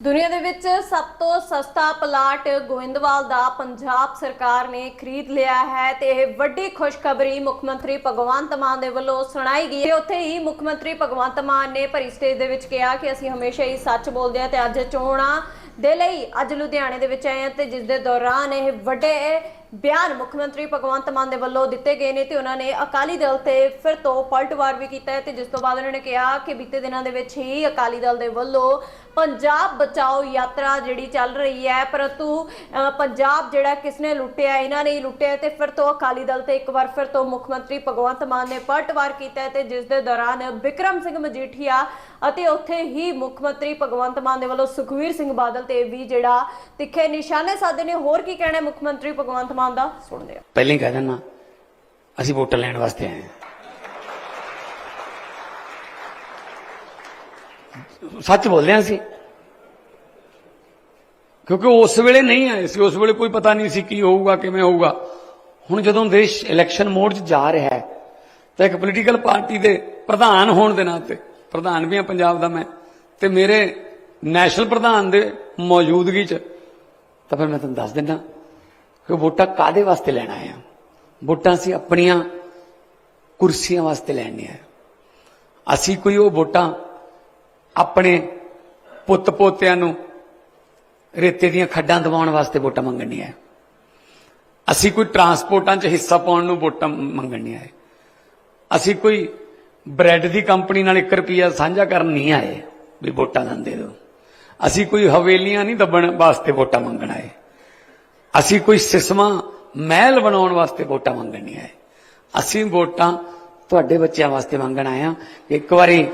ਦੁਨੀਆ ਦੇ ਵਿੱਚ ਸਭ ਤੋਂ ਸਸਤਾ ਪਲਾਟ ਗੋਇੰਦਵਾਲ ਦਾ ਪੰਜਾਬ ਸਰਕਾਰ ਨੇ ਖਰੀਦ ਲਿਆ ਹੈ ਤੇ ਇਹ ਵੱਡੀ ਖੁਸ਼ਖਬਰੀ ਮੁੱਖ ਮੰਤਰੀ ਭਗਵੰਤ ਮਾਨ ਦੇ ਵੱਲੋਂ ਸੁਣਾਈ ਗਈ ਹੈ। ਉੱਥੇ ਹੀ ਮੁੱਖ ਮੰਤਰੀ ਭਗਵੰਤ ਮਾਨ ਨੇ ਭਰੀ ਸਟੇਜ ਦੇ ਵਿੱਚ ਕਿਹਾ ਕਿ ਅਸੀਂ ਹਮੇਸ਼ਾ ਹੀ ਸੱਚ ਬੋਲਦੇ ਹਾਂ ਤੇ ਅੱਜ ਚੋਣਾਂ ਦੇ ਲਈ ਅੱਜ ਲੁਧਿਆਣੇ ਦੇ ਵਿੱਚ ਆਏ ਹਾਂ ਤੇ ਜਿਸ ਦੇ ਦੌਰਾਨ ਇਹ ਵੱਡੇ ਬਿਆਨ ਮੁੱਖ ਮੰਤਰੀ ਭਗਵੰਤ ਮਾਨ ਦੇ ਵੱਲੋਂ ਦਿੱਤੇ ਗਏ ਨੇ ਤੇ ਉਹਨਾਂ ਨੇ ਅਕਾਲੀ ਦਲ ਤੇ ਫਿਰ ਤੋਂ ਪਲਟਵਾਰ ਵੀ ਕੀਤਾ ਹੈ ਤੇ ਜਿਸ ਤੋਂ ਬਾਅਦ ਉਹਨਾਂ ਨੇ ਕਿਹਾ ਕਿ ਬੀਤੇ ਦਿਨਾਂ ਦੇ ਵਿੱਚ ਹੀ ਅਕਾਲੀ ਦਲ ਦੇ ਵੱਲੋਂ ਪੰਜਾਬ ਬਚਾਓ ਯਾਤਰਾ ਜਿਹੜੀ ਚੱਲ ਰਹੀ ਹੈ, ਪਰੰਤੂ ਪੰਜਾਬ ਜਿਹੜਾ ਕਿਸਨੇ ਲੁੱਟਿਆ, ਇਹਨਾਂ ਨੇ ਹੀ ਲੁੱਟਿਆ ਤੇ ਫਿਰ ਤੋਂ ਅਕਾਲੀ ਦਲ ਤੇ ਇੱਕ ਵਾਰ ਫਿਰ ਤੋਂ ਮੁੱਖ ਮੰਤਰੀ ਭਗਵੰਤ ਮਾਨ ਨੇ ਪਲਟਵਾਰ ਕੀਤਾ ਹੈ ਤੇ ਜਿਸ ਦੇ ਦੌਰਾਨ ਵਿਕਰਮ ਸਿੰਘ ਮਜੀਠੀਆ ਅਤੇ ਉੱਥੇ ਹੀ ਮੁੱਖ ਮੰਤਰੀ ਭਗਵੰਤ ਮਾਨ ਦੇ ਵੱਲੋਂ ਸੁਖਵੀਰ ਸਿੰਘ ਬਾਦਲ ਤੇ ਵੀ ਜਿਹੜਾ ਤਿੱਖੇ ਨਿਸ਼ਾਨੇ ਸਾਧੇ ਨੇ। ਹੋਰ ਕੀ ਕਹਿਣਾ ਮੁੱਖ ਮੰਤਰੀ ਭਗਵੰਤ ਮਾਨ ਦਾ ਸੁਣਦੇ ਹਾਂ ਪਹਿਲਾਂ ਹੀ ਕਹਿ ਦਿੰਦਾ, ਅਸੀਂ ਵੋਟਾਂ ਲੈਣ ਵਾਸਤੇ ਆਏ ਹਾਂ। ਸੱਚ ਬੋਲਦੇ ਹਾਂ ਅਸੀਂ? ਕਿਉਂਕਿ ਉਸ ਵੇਲੇ ਨਹੀਂ ਆਏ ਸੀ, ਉਸ ਵੇਲੇ ਕੋਈ ਪਤਾ ਨਹੀਂ ਸੀ ਕੀ ਹੋਊਗਾ, ਕਿਵੇਂ ਹੋਊਗਾ। ਹੁਣ ਜਦੋਂ ਦੇਸ਼ ਇਲੈਕਸ਼ਨ ਮੋਡ 'ਚ ਜਾ ਰਿਹਾ ਹੈ, ਤਾਂ ਇੱਕ ਪੋਲੀਟੀਕਲ ਪਾਰਟੀ ਦੇ ਪ੍ਰਧਾਨ ਹੋਣ ਦੇ ਨਾਤੇ, ਪ੍ਰਧਾਨ ਵੀ ਹਾਂ ਪੰਜਾਬ ਦਾ ਮੈਂ, ਤੇ ਮੇਰੇ ਨੈਸ਼ਨਲ ਪ੍ਰਧਾਨ ਦੇ ਮੌਜੂਦਗੀ 'ਚ, ਤਾਂ ਫਿਰ ਮੈਂ ਤੁਹਾਨੂੰ ਦੱਸ ਦਿੰਦਾ ਕਿ ਵੋਟਾਂ ਕਾਦੇ ਵਾਸਤੇ ਲੈਣਾ ਆਏ ਆ? ਵੋਟਾਂ ਅਸੀਂ ਆਪਣੀਆਂ ਕੁਰਸੀਆਂ ਵਾਸਤੇ ਲੈਣੀਆਂ ਅਸੀਂ ਕੋਈ ਉਹ ਵੋਟਾਂ ਆਪਣੇ ਪੁੱਤ ਪੋਤਿਆਂ ਨੂੰ ਰੇਤੇ ਦੀਆਂ ਖੱਡਾਂ ਦਵਾਉਣ ਵਾਸਤੇ ਵੋਟਾਂ ਮੰਗਣੀਆਂ ਹੈ ਅਸੀਂ ਕੋਈ ਟਰਾਂਸਪੋਰਟਾਂ 'ਚ ਹਿੱਸਾ ਪਾਉਣ ਨੂੰ ਵੋਟਾਂ ਮੰਗਣੀਆਂ ਹੈ ਅਸੀਂ ਕੋਈ ਬ੍ਰੈਡ ਦੀ ਕੰਪਨੀ ਨਾਲ 1 ਰੁਪਿਆ ਸਾਂਝਾ ਕਰਨ ਨਹੀਂ ਆਏ ਵੀ ਵੋਟਾਂ ਨਾ ਦੇ ਦਿਓ। ਅਸੀਂ ਕੋਈ ਹਵੇਲੀਆਂ ਨਹੀਂ ਦੱਬਣ ਵਾਸਤੇ ਵੋਟਾਂ ਮੰਗਣਾ ਹੈ ਅਸੀਂ ਕੋਈ ਸਿਸਮਾ ਮਹਿਲ ਬਣਾਉਣ ਵਾਸਤੇ ਵੋਟਾਂ ਮੰਗਣੀਆਂ ਹੈ ਅਸੀਂ ਵੋਟਾਂ ਤੁਹਾਡੇ ਬੱਚਿਆਂ ਵਾਸਤੇ ਮੰਗਣ ਆਏ ਹਾਂ। ਇੱਕ ਵਾਰੀ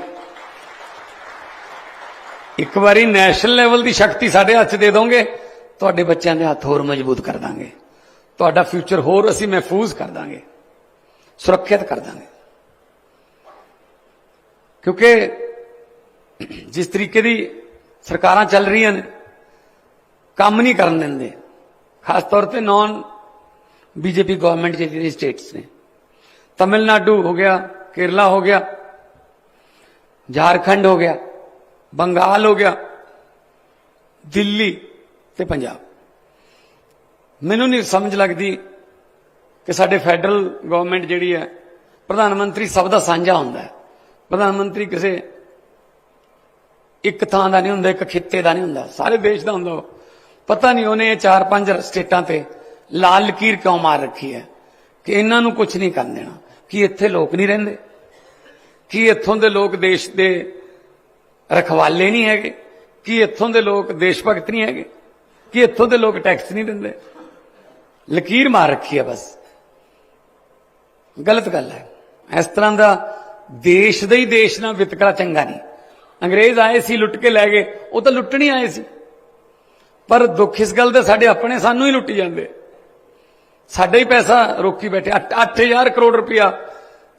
ਇੱਕ ਵਾਰੀ ਨੈਸ਼ਨਲ ਲੈਵਲ ਦੀ ਸ਼ਕਤੀ ਸਾਡੇ ਹੱਥ 'ਚ ਦੇ ਦੋਗੇ, ਤੁਹਾਡੇ ਬੱਚਿਆਂ ਦੇ ਹੱਥ ਹੋਰ ਮਜ਼ਬੂਤ ਕਰ ਦਾਂਗੇ। ਤੁਹਾਡਾ ਫਿਊਚਰ ਹੋਰ ਅਸੀਂ ਮਹਿਫੂਜ਼ ਕਰ ਦਾਂਗੇ। ਸੁਰੱਖਿਅਤ ਕਰ ਦਾਂਗੇ। ਕਿਉਂਕਿ ਜਿਸ ਤਰੀਕੇ ਦੀ ਸਰਕਾਰਾਂ ਚੱਲ ਰਹੀਆਂ ਨੇ, ਕੰਮ ਨਹੀਂ ਕਰਨ ਦਿੰਦੇ। ਖਾਸ ਤੌਰ ਤੇ ਨਾਨ ਬੀਜੇਪੀ ਗਵਰਨਮੈਂਟ ਜਿਹੜੀ ਸਟੇਟਸ ਨੇ ਤਮਿਲਨਾਡੂ ਹੋ ਗਿਆ ਕੇਰਲਾ ਹੋ ਗਿਆ ਝਾਰਖੰਡ ਹੋ ਗਿਆ ਬੰਗਾਲ ਹੋ ਗਿਆ ਦਿੱਲੀ ਤੇ ਪੰਜਾਬ ਮੈਨੂੰ ਨਹੀਂ ਸਮਝ ਲੱਗਦੀ ਕਿ ਸਾਡੇ ਫੈਡਰਲ ਗਵਰਨਮੈਂਟ ਜਿਹੜੀ ਹੈ ਪ੍ਰਧਾਨ ਮੰਤਰੀ ਸਭ ਦਾ ਸਾਂਝਾ ਹੁੰਦਾ ਹੈ ਪ੍ਰਧਾਨ ਮੰਤਰੀ ਕਿਸੇ ਇੱਕ ਥਾਂ ਦਾ ਨਹੀਂ ਹੁੰਦਾ ਇੱਕ ਖਿੱਤੇ ਦਾ ਨਹੀਂ ਹੁੰਦਾ ਸਾਰੇ ਦੇਸ਼ ਦਾ ਹੁੰਦਾ ਉਹ ਪਤਾ ਨਹੀਂ ਉਹਨੇ ਚਾਰ ਪੰਜ ਸਟੇਟਾਂ ਤੇ ਲਾਲ ਲਕੀਰ ਕਿਉਂ ਮਾਰ ਰੱਖੀ ਹੈ ਕਿ ਇਹਨਾਂ ਨੂੰ ਕੁਝ ਨਹੀਂ ਕਰਨ ਦੇਣਾ। ਕੀ ਇੱਥੇ ਲੋਕ ਨਹੀਂ ਰਹਿੰਦੇ? ਕੀ ਇੱਥੋਂ ਦੇ ਲੋਕ ਦੇਸ਼ ਦੇ ਰਖਵਾਲੇ ਨਹੀਂ ਹੈਗੇ? ਕੀ ਇੱਥੋਂ ਦੇ ਲੋਕ ਦੇਸ਼ ਭਗਤ ਨਹੀਂ ਹੈਗੇ? ਕੀ ਇੱਥੋਂ ਦੇ ਲੋਕ ਟੈਕਸ ਨਹੀਂ ਦਿੰਦੇ? ਲਕੀਰ ਮਾਰ ਰੱਖੀ ਹੈ ਬਸ। ਗਲਤ ਗੱਲ ਹੈ। ਇਸ ਤਰ੍ਹਾਂ ਦਾ ਦੇਸ਼ ਦਾ ਹੀ ਦੇਸ਼ ਨਾਲ ਵਿਤਕਰਾ ਚੰਗਾ ਨਹੀਂ। ਅੰਗਰੇਜ਼ ਆਏ ਸੀ, ਲੁੱਟ ਕੇ ਲੈ ਗਏ। ਉਹ ਤਾਂ ਲੁੱਟਣ ਹੀ ਆਏ ਸੀ। ਪਰ ਦੁੱਖ ਇਸ ਗੱਲ ਦਾ ਸਾਡੇ ਆਪਣੇ ਸਾਨੂੰ ਹੀ ਲੁੱਟੀ ਜਾਂਦੇ। ਸਾਡਾ ਹੀ ਪੈਸਾ ਰੋਕੀ ਬੈਠੇ 8000 ਕਰੋੜ ਰੁਪਇਆ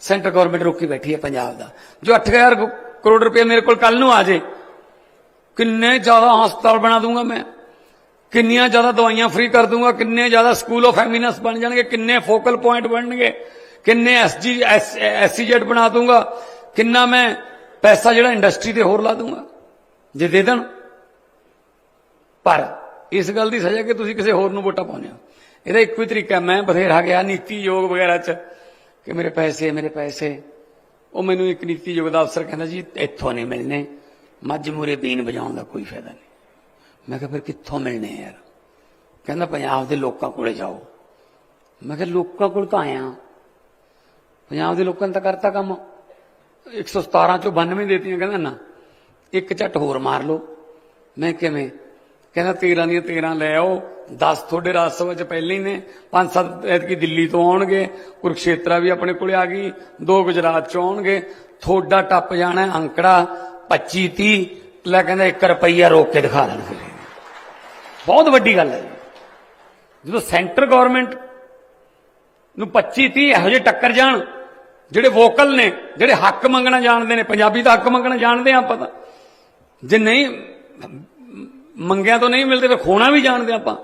ਸੈਂਟਰ ਗਵਰਨਮੈਂਟ ਰੋਕੀ ਬੈਠੀ ਹੈ ਪੰਜਾਬ ਦਾ। ਜੋ 8000 ਕਰੋੜ ਰੁਪਇਆ ਮੇਰੇ ਕੋਲ ਕੱਲ ਨੂੰ ਆ ਜੇ, ਕਿੰਨੇ ਜ਼ਿਆਦਾ ਹਸਪਤਾਲ ਬਣਾ ਦੂੰਗਾ ਮੈਂ? ਕਿੰਨੀਆਂ ਜ਼ਿਆਦਾ ਦਵਾਈਆਂ ਫ੍ਰੀ ਕਰ ਦੂੰਗਾ? ਕਿੰਨੇ ਜ਼ਿਆਦਾ ਸਕੂਲ ਆਫ ਐਮਿਨੈਂਸ ਬਣ ਜਾਣਗੇ? ਕਿੰਨੇ ਫੋਕਲ ਪੁਆਇੰਟ ਬਣਨਗੇ? ਕਿੰਨੇ ਐਸਜੀ ਐਸਸੀਜੈਡ ਬਣਾ ਦੂੰਗਾ? ਕਿੰਨਾ ਮੈਂ ਪੈਸਾ ਜਿਹੜਾ ਇੰਡਸਟਰੀ ਤੇ ਹੋਰ ਲਾ ਦੂੰਗਾ? ਜੇ ਦੇ ਦੇਣ। ਪਰ ਇਸ ਗੱਲ ਦੀ ਸਜ਼ਾ ਕਿ ਤੁਸੀਂ ਕਿਸੇ ਹੋਰ ਨੂੰ ਵੋਟਾਂ ਪਾਉਂਦੇ ਹੋ। ਇਹਦਾ ਇੱਕੋ ਹੀ ਤਰੀਕਾ ਮੈਂ ਬਥੇਰਾ ਗਿਆ ਨੀਤੀ ਯੋਗ ਵਗੈਰਾ ਚ ਕਿ ਮੇਰੇ ਪੈਸੇ ਮੇਰੇ ਪੈਸੇ। ਉਹ ਮੈਨੂੰ ਇੱਕ ਨੀਤੀ ਯੋਗ ਦਾ ਅਫਸਰ ਕਹਿੰਦਾ ਜੀ, ਇੱਥੋਂ ਨਹੀਂ ਮਿਲਨੇ ਮੱਝ ਮੂਰੇ ਬੀਨ ਵਜਾਉਣ ਦਾ ਕੋਈ ਫਾਇਦਾ ਨਹੀਂ। ਮੈਂ ਕਿਹਾ, ਫਿਰ ਕਿੱਥੋਂ ਮਿਲਨੇ ਯਾਰ? ਕਹਿੰਦਾ, ਪੰਜਾਬ ਦੇ ਲੋਕਾਂ ਕੋਲੇ ਜਾਓ। ਮੈਂ ਕਿਹਾ, ਲੋਕਾਂ ਕੋਲ ਤਾਂ ਆਇਆ। ਪੰਜਾਬ ਦੇ ਲੋਕਾਂ ਨੇ ਤਾਂ ਕਰਤਾ ਕੰਮ। 117 ਚੋਂ 92 ਦੇਤੀਆਂ। ਕਹਿੰਦਾ, ਨਾ, ਇੱਕ ਝੱਟ ਹੋਰ ਮਾਰ ਲਓ। ਮੈਂ ਕਿਵੇਂ ਕਹਿੰਦਾ 13 ਦੀਆਂ 13 ਲੈ ਆਓ 10 ਤੁਹਾਡੇ ਰਾਜ ਸਭਾ ਚ ਪਹਿਲੇ ਹੀ ਨੇ, ਪੰਜ ਸੱਤ ਐਤਕੀ ਦਿੱਲੀ ਤੋਂ ਆਉਣਗੇ, ਕੁਰਕਸ਼ੇਤਰਾ ਵੀ ਆਪਣੇ ਕੋਲੇ ਆ ਗਈ, ਦੋ ਗੁਜਰਾਤ ਚ ਆਉਣਗੇ ਥੋੜਾ ਟੱਪ ਜਾਣਾ ਹੈ ਅੰਕੜਾ 25 30 ਲੈ ਕਹਿੰਦਾ 1 ਰੁਪਈਆ ਰੋਕ ਕੇ ਦਿਖਾ ਦੇਣ ਫਿਰ ਬਹੁਤ ਵੱਡੀ ਗੱਲ ਹੈ। ਜਦੋਂ ਸੈਂਟਰ ਗਵਰਨਮੈਂਟ ਨੂੰ 25 30 ਇਹੋ ਜਿਹੇ ਟੱਕਰ ਜਾਣ, ਜਿਹੜੇ ਵੋਕਲ ਨੇ, ਜਿਹੜੇ ਹੱਕ ਮੰਗਣਾ ਜਾਣਦੇ ਨੇ, ਪੰਜਾਬੀ ਦਾ ਹੱਕ ਮੰਗਣਾ ਜਾਣਦੇ ਆ ਆਪਾਂ ਤਾਂ, ਜੇ ਨਹੀਂ ਮੰਗਿਆ ਤੋਂ ਨਹੀਂ ਮਿਲਦੇ ਤਾਂ ਖੋਣਾ ਵੀ ਜਾਣਦੇ ਆਪਾਂ।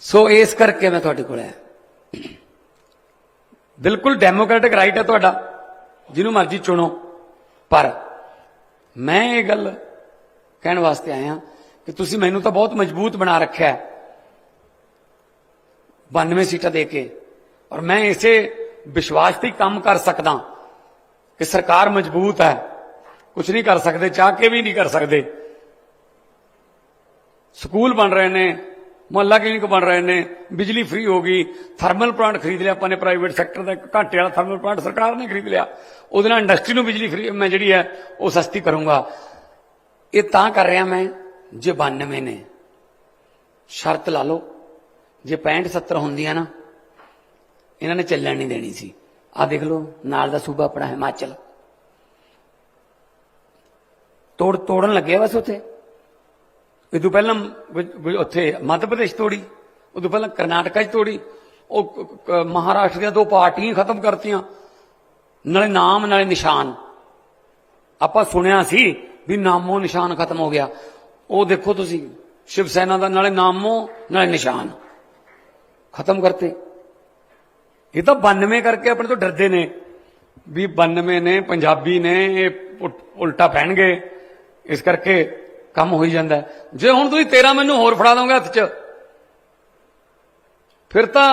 ਸੋ ਇਸ ਕਰਕੇ ਮੈਂ ਤੁਹਾਡੇ ਕੋਲ ਆਇਆ। ਬਿਲਕੁਲ ਡੈਮੋਕ੍ਰੈਟਿਕ ਰਾਈਟ ਹੈ ਤੁਹਾਡਾ। ਜਿਹਨੂੰ ਮਰਜ਼ੀ ਚੁਣੋ। ਪਰ ਮੈਂ ਇਹ ਗੱਲ ਕਹਿਣ ਵਾਸਤੇ ਆਇਆ ਕਿ ਤੁਸੀਂ ਮੈਨੂੰ ਤਾਂ ਬਹੁਤ ਮਜ਼ਬੂਤ ਬਣਾ ਰੱਖਿਆ ਹੈ। 92 ਸੀਟਾਂ ਦੇ ਕੇ। ਔਰ ਮੈਂ ਇਸੇ ਵਿਸ਼ਵਾਸ ਤੇ ਕੰਮ ਕਰ ਸਕਦਾ ਕਿ ਸਰਕਾਰ ਮਜ਼ਬੂਤ ਹੈ। ਕੁਝ ਨਹੀਂ ਕਰ ਸਕਦੇ, ਚਾਹ ਕੇ ਵੀ ਨਹੀਂ ਕਰ ਸਕਦੇ। ਸਕੂਲ ਬਣ ਰਹੇ ਨੇ, ਮੁਹੱਲਾ ਕਲੀਨਿਕ ਬਣ ਰਹੇ ਨੇ, ਬਿਜਲੀ ਫ੍ਰੀ ਹੋ ਗਈ ਥਰਮਲ ਪਲਾਂਟ ਖਰੀਦ ਲਿਆ ਆਪਾਂ ਨੇ ਪ੍ਰਾਈਵੇਟ ਸੈਕਟਰ ਦਾ, ਘਾਟੇ ਵਾਲਾ ਥਰਮਲ ਪਲਾਂਟ ਸਰਕਾਰ ਨੇ ਖਰੀਦ ਲਿਆ। ਉਹਦੇ ਨਾਲ ਇੰਡਸਟਰੀ ਨੂੰ ਬਿਜਲੀ ਫ੍ਰੀ ਮੈਂ ਜਿਹੜੀ ਹੈ, ਉਹ ਸਸਤੀ ਕਰੂੰਗਾ। ਇਹ ਤਾਂ ਕਰ ਰਿਹਾ ਮੈਂ, ਜੇ 92 ਨੇ। ਸ਼ਰਤ ਲਾ ਲਓ, ਜੇ 65 70 ਹੁੰਦੀਆਂ ਨਾ, ਇਹਨਾਂ ਨੇ ਚੱਲਣ ਨਹੀਂ ਦੇਣੀ ਸੀ। ਆ ਦੇਖ ਲਓ, ਨਾਲ ਦਾ ਸੂਬਾ ਆਪਣਾ ਹਿਮਾਚਲ। ਤੋੜ ਤੋੜਨ ਲੱਗਿਆ ਬਸ ਉੱਥੇ। ਇਹ ਤੋਂ ਪਹਿਲਾਂ ਉੱਥੇ ਮੱਧ ਪ੍ਰਦੇਸ਼ ਤੋੜੀ, ਉਹ ਤੋਂ ਪਹਿਲਾਂ ਕਰਨਾਟਕਾ 'ਚ ਤੋੜੀ, ਉਹ ਮਹਾਰਾਸ਼ਟਰ ਦੀਆਂ ਦੋ ਪਾਰਟੀਆਂ ਖਤਮ ਕਰਤੀਆਂ, ਨਾਲੇ ਨਾਮ, ਨਾਲੇ ਨਿਸ਼ਾਨ। ਆਪਾਂ ਸੁਣਿਆ ਸੀ ਵੀ ਨਾਮੋ ਨਿਸ਼ਾਨ ਖਤਮ ਹੋ ਗਿਆ। ਉਹ ਦੇਖੋ ਤੁਸੀਂ, ਸ਼ਿਵ ਸੈਨਾ ਦਾ ਨਾਲੇ ਨਾਮੋ, ਨਾਲੇ ਨਿਸ਼ਾਨ। ਖਤਮ ਕਰਤੇ। ਇਹ ਤਾਂ 92 ਕਰਕੇ ਆਪਣੇ ਤੋਂ ਡਰਦੇ ਨੇ, ਵੀ 92 ਨੇ, ਪੰਜਾਬੀ ਨੇ, ਇਹ ਉਲਟਾ ਪੈਣਗੇ ਇਸ ਕਰਕੇ ਕੰਮ ਹੋਈ ਜਾਂਦਾ ਜੇ ਹੁਣ ਤੁਸੀਂ 13 ਮੈਨੂੰ ਹੋਰ ਫੜਾ ਦੋਗੇ ਹੱਥ 'ਚ, ਫਿਰ ਤਾਂ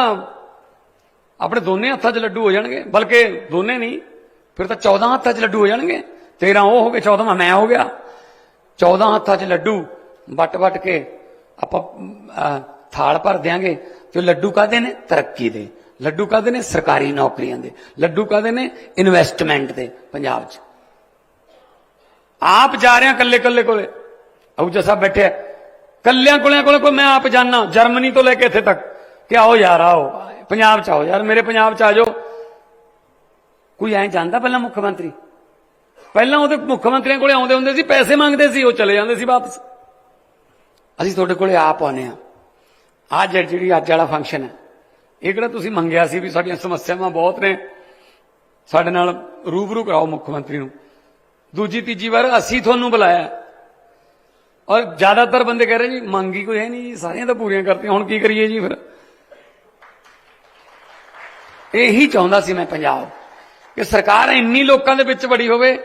ਆਪਣੇ ਦੋਨੇ ਹੱਥਾਂ 'ਚ ਲੱਡੂ ਹੋ ਜਾਣਗੇ। ਬਲਕਿ ਦੋਨੇ ਨਹੀਂ, ਫਿਰ ਤਾਂ 14 ਹੱਥਾਂ 'ਚ ਲੱਡੂ ਹੋ ਜਾਣਗੇ। 13 ਉਹ ਹੋ ਗਏ 14ਵਾਂ ਮੈਂ ਹੋ ਗਿਆ। 14 ਹੱਥਾਂ 'ਚ ਲੱਡੂ ਵੱਟ ਵੱਟ ਕੇ ਆਪਾਂ ਥਾਲ ਭਰ ਦਿਆਂਗੇ। ਤੇ ਲੱਡੂ ਕਾਦੇ ਨੇ? ਤਰੱਕੀ ਦੇ। ਲੱਡੂ ਕਾਦੇ ਨੇ? ਸਰਕਾਰੀ ਨੌਕਰੀਆਂ ਦੇ। ਲੱਡੂ ਕਾਦੇ ਨੇ? ਇਨਵੈਸਟਮੈਂਟ ਦੇ, ਪੰਜਾਬ 'ਚ। ਆਪ ਜਾ ਰਿਹਾ ਕੱਲੇ ਕੱਲੇ ਕੋਲੇ। ਅਹੁਜਾ ਸਾਹਿਬ ਬੈਠੇ ਆ। ਕੱਲਿਆਂ ਕੋਲੇ ਕੋਲੇ ਕੋਈ ਮੈਂ ਆਪ ਜਾਣਾ ਜਰਮਨੀ ਤੋਂ ਲੈ ਕੇ ਇੱਥੇ ਤੱਕ। ਕਿ ਆਓ ਯਾਰ, ਆਓ। ਪੰਜਾਬ ਚ ਆਓ ਯਾਰ, ਮੇਰੇ ਪੰਜਾਬ ਚ ਆ ਜਾਓ। ਕੋਈ ਐਂ ਜਾਂਦਾ ਪਹਿਲਾਂ ਮੁੱਖ ਮੰਤਰੀ? ਪਹਿਲਾਂ ਉਹਦੇ ਮੁੱਖ ਮੰਤਰੀਆਂ ਕੋਲੇ ਆਉਂਦੇ ਹੁੰਦੇ ਸੀ, ਪੈਸੇ ਮੰਗਦੇ ਸੀ, ਉਹ ਚਲੇ ਜਾਂਦੇ ਸੀ ਵਾਪਸ। ਅਸੀਂ ਤੁਹਾਡੇ ਕੋਲੇ ਆਪ ਆਉਨੇ ਆ ਆ ਜਿਹੜੀ ਅੱਜ ਵਾਲਾ ਫੰਕਸ਼ਨ ਹੈ। ਇਹ ਕਿਹੜਾ ਤੁਸੀਂ ਮੰਗਿਆ ਸੀ ਵੀ ਸਾਡੀਆਂ ਸਮੱਸਿਆਵਾਂ ਬਹੁਤ ਨੇ? ਸਾਡੇ ਨਾਲ ਰੂਬਰੂ ਕਰਾਓ ਮੁੱਖ ਮੰਤਰੀ ਨੂੰ। ਦੂਜੀ, ਤੀਜੀ ਵਾਰ ਅਸੀਂ ਤੁਹਾਨੂੰ ਬੁਲਾਇਆ। ਔਰ ਜ਼ਿਆਦਾਤਰ ਬੰਦੇ ਕਹਿ ਰਹੇ ਜੀ, ਮੰਗੀ ਕੋਈ ਹੈ ਨਹੀਂ ਜੀ, ਸਾਰੀਆਂ ਤਾਂ ਪੂਰੀਆਂ ਕਰਤੀਆਂ, ਹੁਣ ਕੀ ਕਰੀਏ ਜੀ ਫਿਰ? ਇਹੀ ਚਾਹੁੰਦਾ ਸੀ ਮੈਂ ਪੰਜਾਬ, ਕਿ ਸਰਕਾਰ ਇੰਨੀ ਲੋਕਾਂ ਦੇ ਵਿੱਚ ਬੜੀ ਹੋਵੇ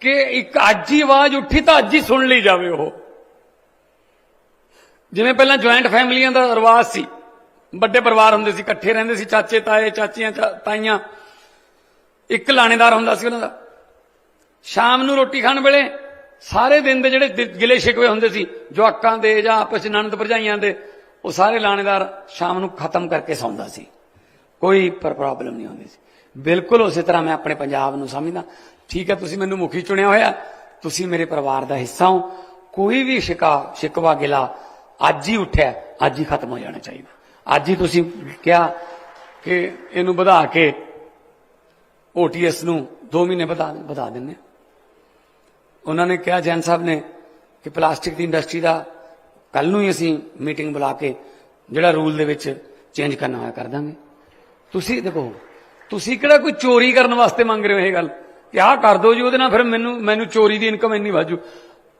ਕਿ ਇੱਕ ਅੱਜ ਹੀ ਆਵਾਜ਼ ਉੱਠੀ ਤਾਂ ਅੱਜ ਹੀ ਸੁਣ ਲਈ ਜਾਵੇ ਉਹ। ਜਿਵੇਂ ਪਹਿਲਾਂ ਜੁਆਇੰਟ ਫੈਮਲੀਆਂ ਦਾ ਰਿਵਾਜ ਸੀ, ਵੱਡੇ ਪਰਿਵਾਰ ਹੁੰਦੇ ਸੀ, ਇਕੱਠੇ ਰਹਿੰਦੇ ਸੀ, ਚਾਚੇ, ਤਾਏ, ਚਾਚੀਆਂ, ਚਾ- ਤਾਈਆਂ। ਇੱਕ ਲਾਣੇਦਾਰ ਹੁੰਦਾ ਸੀ ਉਹਨਾਂ ਦਾ। ਸ਼ਾਮ ਨੂੰ ਰੋਟੀ ਖਾਣ ਵੇਲੇ ਸਾਰੇ ਦਿਨ ਦੇ ਜਿਹੜੇ ਦਿ- ਗਿਲੇ ਸ਼ਿਕਵੇ ਹੁੰਦੇ ਸੀ, ਜਵਾਕਾਂ ਦੇ ਜਾਂ ਆਪਸ ਚ ਨਣਦ ਭਰਜਾਈਆਂ ਦੇ, ਉਹ ਸਾਰੇ ਲਾਣੇਦਾਰ ਸ਼ਾਮ ਨੂੰ ਖਤਮ ਕਰਕੇ ਸੌਂਦਾ ਸੀ। ਕੋਈ ਪਰ ਪ੍ਰੋਬਲਮ ਨਹੀਂ ਹੁੰਦੀ ਸੀ। ਬਿਲਕੁਲ ਉਸੇ ਤਰ੍ਹਾਂ ਮੈਂ ਆਪਣੇ ਪੰਜਾਬ ਨੂੰ ਸਮਝਦਾ। ਠੀਕ ਹੈ, ਤੁਸੀਂ ਮੈਨੂੰ ਮੁਖੀ ਚੁਣਿਆ ਹੋਇਆ, ਤੁਸੀਂ ਮੇਰੇ ਪਰਿਵਾਰ ਦਾ ਹਿੱਸਾ ਹੋ। ਕੋਈ ਵੀ ਸ਼ਿਕਾ ਸ਼ਿਕਵਾ ਗਿਲਾ ਅੱਜ ਹੀ ਉੱਠਿਆ, ਅੱਜ ਹੀ ਖਤਮ ਹੋ ਜਾਣਾ ਚਾਹੀਦਾ। ਅੱਜ ਹੀ ਤੁਸੀਂ ਕਿਹਾ ਕਿ ਇਹਨੂੰ ਵਧਾ ਕੇ ਓਟੀਐਸ ਨੂੰ 2 ਮਹੀਨੇ ਵਧਾ ਵਧਾ ਦਿੰਨੇ ਉਹਨਾਂ ਨੇ ਕਿਹਾ, ਜੈਨ ਸਾਹਿਬ ਨੇ ਕਿ ਪਲਾਸਟਿਕ ਦੀ ਇੰਡਸਟਰੀ ਦਾ ਕੱਲ ਨੂੰ ਹੀ ਅਸੀਂ ਮੀਟਿੰਗ ਬੁਲਾ ਕੇ ਜਿਹੜਾ ਰੂਲ ਦੇ ਵਿੱਚ ਚੇਂਜ ਕਰਨਾ ਹੋਇਆ ਕਰ ਦਾਂਗੇ। ਤੁਸੀਂ ਦੇਖੋ, ਤੁਸੀਂ ਕਿਹੜਾ ਕੋਈ ਚੋਰੀ ਕਰਨ ਵਾਸਤੇ ਮੰਗ ਰਹੇ ਹੋ ਇਹ ਗੱਲ? ਕਿ ਆਹ ਕਰ ਦਿਓ ਜੀ, ਉਹਦੇ ਨਾਲ ਫਿਰ ਮੈਨੂੰ ਮੈਨੂੰ ਚੋਰੀ ਦੀ ਇਨਕਮ ਇੰਨੀ ਵਾਜੂ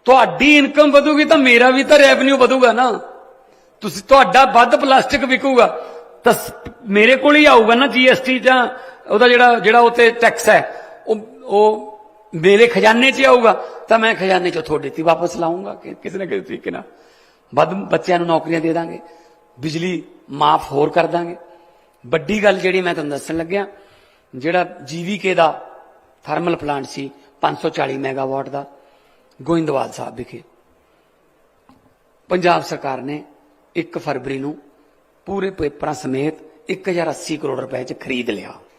ਤੁਹਾਡੀ ਇਨਕਮ ਵਧੂਗੀ ਤਾਂ ਮੇਰਾ ਵੀ ਤਾਂ ਰੈਵਨਿਊ ਵਧੂਗਾ ਨਾ। ਤੁਸੀਂ, ਤੁਹਾਡਾ ਵੱਧ ਪਲਾਸਟਿਕ ਵਿਕੂਗਾ। ਤਾਂ ਮੇਰੇ ਕੋਲ ਹੀ ਆਊਗਾ ਨਾ ਜੀਐਸਟੀ ਜਾਂ ਉਹਦਾ ਜਿਹੜਾ ਜਿਹੜਾ ਉਤੇ ਟੈਕਸ ਹੈ, ਉਹ ਉਹ ਮੇਰੇ ਖਜ਼ਾਨੇ 'ਚ ਹੀ ਆਊਗਾ ਤਾਂ ਮੈਂ ਖਜ਼ਾਨੇ 'ਚੋਂ ਤੁਹਾਡੇ ਤੇ ਵਾਪਸ ਲਾਉਂਗਾ ਕਿਸੇ ਨਾ ਕਿਸੇ ਤਰੀਕੇ ਨਾਲ ਵੱਧ ਬੱਚਿਆਂ ਨੂੰ ਨੌਕਰੀਆਂ ਦੇ ਦਾਂਗੇ ਬਿਜਲੀ ਮਾਫ ਹੋਰ ਕਰ ਦਾਂਗੇ ਵੱਡੀ ਗੱਲ ਜਿਹੜੀ ਮੈਂ ਤੁਹਾਨੂੰ ਦੱਸਣ ਲੱਗਿਆ ਜਿਹੜਾ ਜੀਵੀਕੇ ਦਾ ਥਰਮਲ ਪਲਾਂਟ ਸੀ 540 ਮੈਗਾਵਾਟ ਦਾ ਗੋਇੰਦਵਾਲ ਸਾਹਿਬ ਵਿਖੇ ਪੰਜਾਬ ਸਰਕਾਰ ਨੇ 1 ਫਰਵਰੀ ਨੂੰ ਪੂਰੇ ਪੇਪਰਾਂ ਸਮੇਤ 1080 ਕਰੋੜ ਰੁਪਏ ਚ ਖਰੀਦ ਲਿਆ